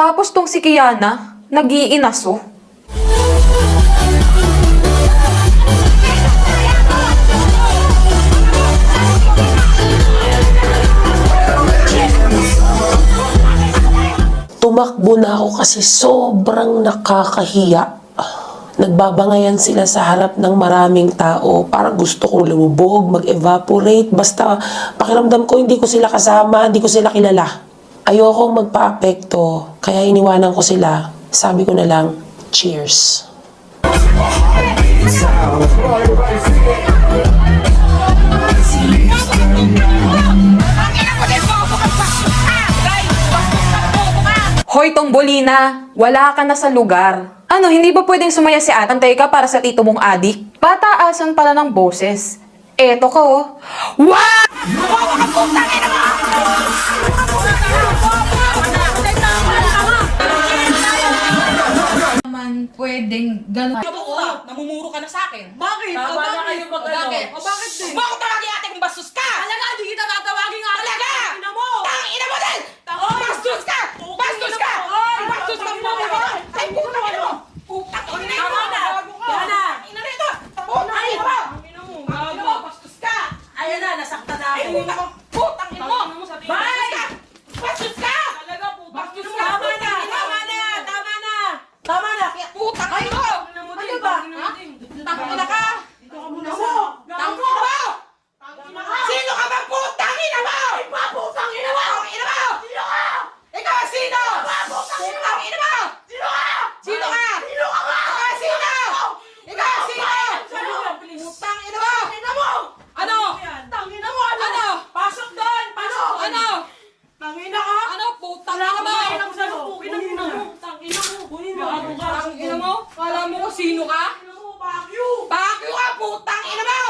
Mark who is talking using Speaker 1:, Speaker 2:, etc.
Speaker 1: Tapos tong si Kiana, nag-iinaso.
Speaker 2: Tumakbo na ako kasi sobrang nakakahiya. Nagbabangayan sila sa harap ng maraming tao. Parang gusto kong lumubog, mag-evaporate. Basta pakiramdam ko hindi ko sila kasama, hindi ko sila kilala. Ayokong magpa-apekto, kaya iniwanan ko sila. Sabi ko na lang, cheers.
Speaker 1: Hoy, Tombolina, wala ka na sa lugar. Ano, hindi ba pwedeng sumaya si Ate? Antay ka para sa tito mong adik? Pataasan pala ng boses. Eto ka oh. Wow!
Speaker 3: Pwedeng ganun.
Speaker 4: Oo, namumuro ka na sa akin.
Speaker 3: Bakit?
Speaker 4: Tama
Speaker 3: O,
Speaker 4: na
Speaker 3: bakit?
Speaker 4: kayo mag- ano.
Speaker 3: Bakit? O, bakit din?
Speaker 4: Huwag ko tawagin ate kung bastos ka!
Speaker 3: Talaga, hindi kita tatawagin nga.
Speaker 4: Talaga!
Speaker 3: Ina mo!
Speaker 4: Tang ina mo din! Bastos ka! Bastos ka! Bastos ka mo! Ay, puta ka mo! Putang ina mo!
Speaker 3: Tama na! Tama na!
Speaker 4: Ina! Putang ina mo!
Speaker 3: Ina mo,
Speaker 4: Ina mo, bastos ka!
Speaker 3: Ayan na, nasaktan na
Speaker 4: Ay,
Speaker 3: ako.
Speaker 4: puta ka! Putang ina mo! Bastos ka! Bastos ka!
Speaker 3: Talaga po,
Speaker 4: Bastos ka!
Speaker 3: Tama na!
Speaker 4: Putang ina mo!
Speaker 3: Tama na! Tama na! Tama na! Kaya,
Speaker 4: Putang ina mo!
Speaker 3: ano ba? Ha?
Speaker 4: Tang ina ka!
Speaker 3: Dito ka muna sa...
Speaker 4: Tang ina mo! Sino ka ba putang ina mo? Putang ina mo! Putang ina mo! Sino ka? Ikaw ang sino? Putang ina mo! Sino ka? Sino ka? Sino ka ba? Ikaw ang sino? Ikaw ang sino? Putang ina mo! Ina mo! Ano?
Speaker 3: Tangina mo! Ano?
Speaker 4: Ano?
Speaker 3: Pasok doon! Pasok doon!
Speaker 4: Ano?
Speaker 3: Tangina ka!
Speaker 4: Ano? Putang ina mo!
Speaker 3: Tangina mo sa lupukin ang ina mo! Tangina mo! Kunin mo!
Speaker 4: Tang ina mo? Pacquiao! Pacquiao ka,
Speaker 3: putang ina mo!